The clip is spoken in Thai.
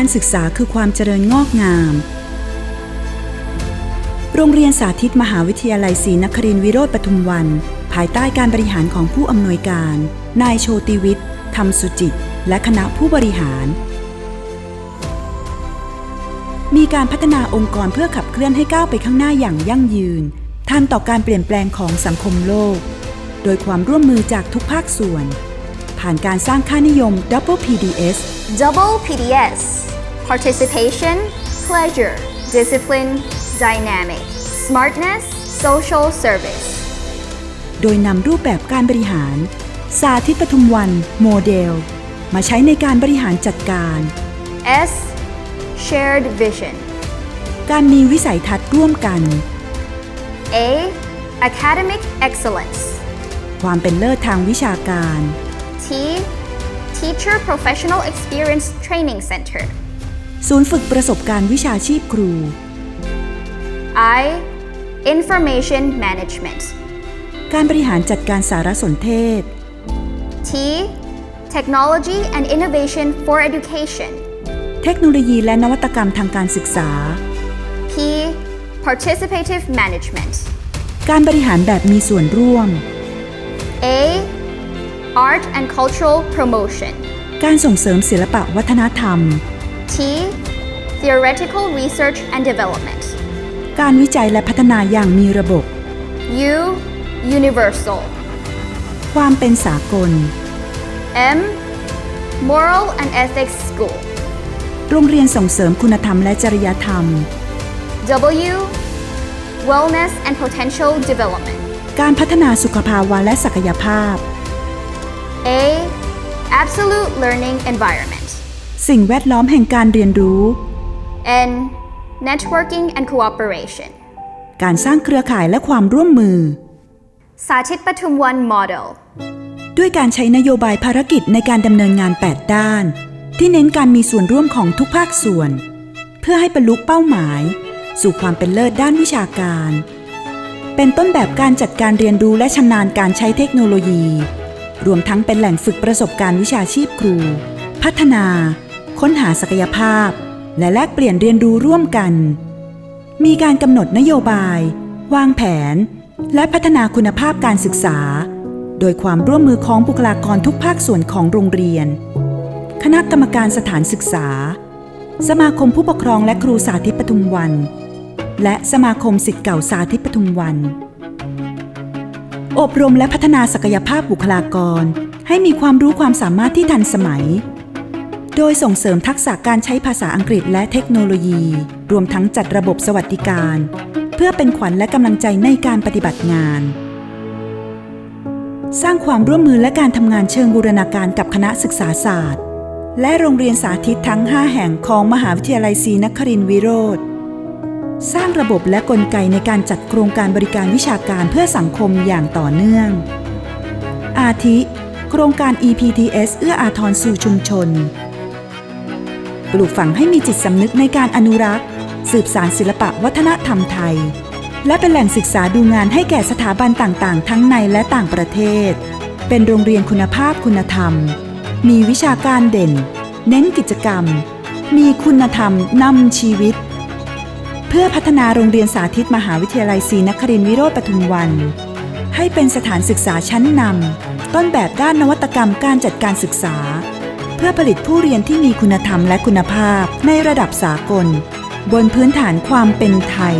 การศึกษาคือความเจริญงอกงาม โรงเรียนสาธิตมหาวิทยาลัยศรีนครินทรวิโรธปทุมวัน ภายใต้การบริหารของผู้อำนวยการ นายโชติวิทย์ธรรมสุจิต และคณะผู้บริหาร มีการพัฒนาองค์กรเพื่อขับเคลื่อนให้ก้าวไปข้างหน้าอย่างยั่งยืน ทันต่อการเปลี่ยนแปลงของสังคมโลก โดยความร่วมมือจากทุกภาคส่วน ผ่านการสร้างค่านิยม Double PDS Double PDS Participation Pleasure Discipline Dynamic Smartness Social Service โดยนำรูปแบบการบริหาร สาธิตปทุมวันโมเดล มาใช้ในการบริหารจัดการ S Shared Vision การมีวิสัยทัศน์ร่วมกัน A Academic Excellence ความเป็นเลิศทางวิชาการ T Teacher Professional Experience Training Center ศูนย์ฝึกประสบการณ์วิชาชีพครู I Information Management การบริหารจัดการสารสนเทศ T Technology and Innovation for Education เทคโนโลยีและนวัตกรรมทางการศึกษา P Participative Management การบริหารแบบมีส่วนร่วม A Art and Cultural Promotion การส่งเสริมศิลปะวัฒนธรรม T Theoretical Research and Development การวิจัยและพัฒนาอย่างมีระบบ U Universal ความเป็นสากล M Moral and Ethics School โรงเรียนส่งเสริมคุณธรรมและจริยธรรม W Wellness and Potential Development การพัฒนาสุขภาวะและศักยภาพ A Absolute Learning Environment สิ่งแวดล้อมแห่งการเรียนรู้ N Networking and Cooperation การสร้างเครือข่ายและความร่วมมือ Satit Patumwan Model ด้วยการใช้นโยบายภารกิจในการดำเนินงาน 8 ด้าน ที่เน้นการมีส่วนร่วมของทุกภาคส่วน เพื่อให้บรรลุเป้าหมาย สู่ความเป็นเลิศด้านวิชาการ เป็นต้นแบบการจัดการเรียนรู้และชำนาญการใช้เทคโนโลยี รวมทั้งเป็นแหล่งฝึกประสบการณ์วิชาชีพครู พัฒนา ค้นหาศักยภาพ และแลกเปลี่ยนเรียนรู้ร่วมกัน มีการกำหนดนโยบาย วางแผน และพัฒนาคุณภาพการศึกษา โดยความร่วมมือของบุคลากรทุกภาคส่วนของโรงเรียน คณะกรรมการสถานศึกษา สมาคมผู้ปกครองและครูสาธิตปทุมวัน และสมาคมสิทธิ์เก่าสาธิตปทุมวัน อบรมและพัฒนาศักยภาพบุคลากร ให้มีความรู้ความสามารถที่ทันสมัย โดยส่งเสริมทักษะการใช้ภาษาอังกฤษและเทคโนโลยี รวมทั้งจัดระบบสวัสดิการ เพื่อเป็นขวัญและกำลังใจในการปฏิบัติงาน สร้างความร่วมมือและการทำงานเชิงบูรณาการกับคณะศึกษาศาสตร์ และโรงเรียนสาธิตทั้ง 5 แห่งของมหาวิทยาลัยศรีนครินทรวิโรธ สร้างระบบและกลไกในการจัดโครงการบริการวิชาการเพื่อสังคมอย่างต่อเนื่อง อาทิ โครงการ EPTS เอื้ออาทรสู่ชุมชน ปลูกฝังให้มีจิตสำนึกในการอนุรักษ์ สืบสารศิลปะวัฒนธรรมไทย และเป็นแหล่งศึกษาดูงานให้แก่สถาบันต่างๆ ทั้งในและต่างประเทศ เป็นโรงเรียนคุณภาพคุณธรรม มีวิชาการเด่น เน้นกิจกรรม มีคุณธรรมนำชีวิต เพื่อพัฒนาโรงเรียนสาธิตมหาวิทยาลัยศรีนครินทรวิโรธปทุมวัน ให้เป็นสถานศึกษาชั้นนำต้นแบบด้านนวัตกรรมการจัดการศึกษา เพื่อผลิตผู้เรียนที่มีคุณธรรมและคุณภาพในระดับสากล บนพื้นฐานความเป็นไทย